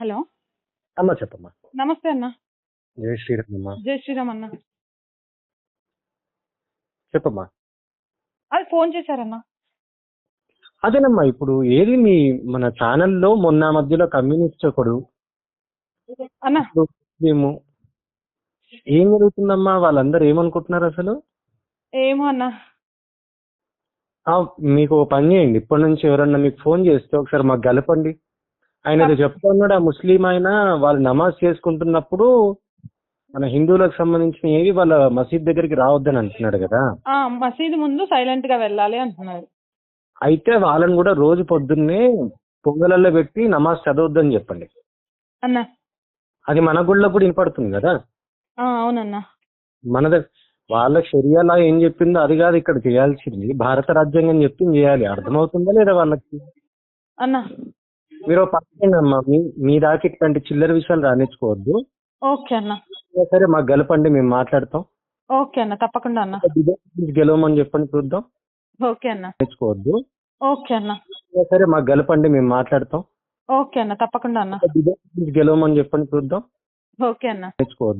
Hello. అమ్మ చెప్పమ్మా. నమస్తే అన్న. జై శ్రీరామ్ అమ్మా. జై శ్రీరామ్ అన్న. చెప్పమ్మా. అది ఫోన్ చేశారన్న. అదేనమ్మా ఇప్పుడు ఏది మీ మన ఛానల్లో మొన్న మధ్యలో కమ్యూనిస్ట్ ఒకడు అన్న. మేము ఏం జరుగుతుందమ్మా వాళ్ళందరూ ఏమనుకుంటున్నారు అసలు? ఏమో అన్న. మీకు పని చేయండి. ఇప్పటి నుంచి ఎవరన్నా మీకు ఫోన్ చేస్తే ఒకసారి మాకు గలపండి. ఆయన చెప్తా ఉన్నాడు ఆ ముస్లిం ఆయన వాళ్ళు నమాజ్ చేసుకుంటున్నప్పుడు మన హిందువులకు సంబంధించిన ఏవి వాళ్ళ మసీద్ దగ్గరికి రావద్దని అంటున్నాడు కదా. మసీదు ముందు సైలెంట్గా వెళ్ళాలి అంటున్నారు. అయితే వాళ్ళని కూడా రోజు పొద్దున్నే పొంగలలో పెట్టి నమాజ్ చదవద్దని చెప్పండి. అన్న. అది మన గుళ్ళో కూడా వినపడుతుంది కదా. అవునన్న. మన వాళ్ళ షరియాలా ఏం చెప్పిందో అది కాదు ఇక్కడ చేయాల్సింది. భారత రాజ్యాంగం చెప్పింది చేయాలి. అర్థమవుతుందా లేదా వాళ్ళకి? అన్న మీరు పక్కన అమ్మా మీ మీ దాకా ఇట్లాంటి చిల్లర విషయాలు రానిచ్చుకోవద్దు. ఓకే అన్న. సరే మాకు గెలపండి మేము మాట్లాడతాం. ఓకే అన్న తప్పకుండా అన్న. గెలవమని చెప్పండి చూద్దాం. ఓకే అన్న. నేర్చుకోవద్దు ఓకే అన్న. సరే మాకు గెలపండి మేము మాట్లాడతాం. ఓకే అన్న తప్పకుండా అన్న. గెలవమని చెప్పండి చూద్దాం. ఓకే అన్న. నేర్చుకోవద్దు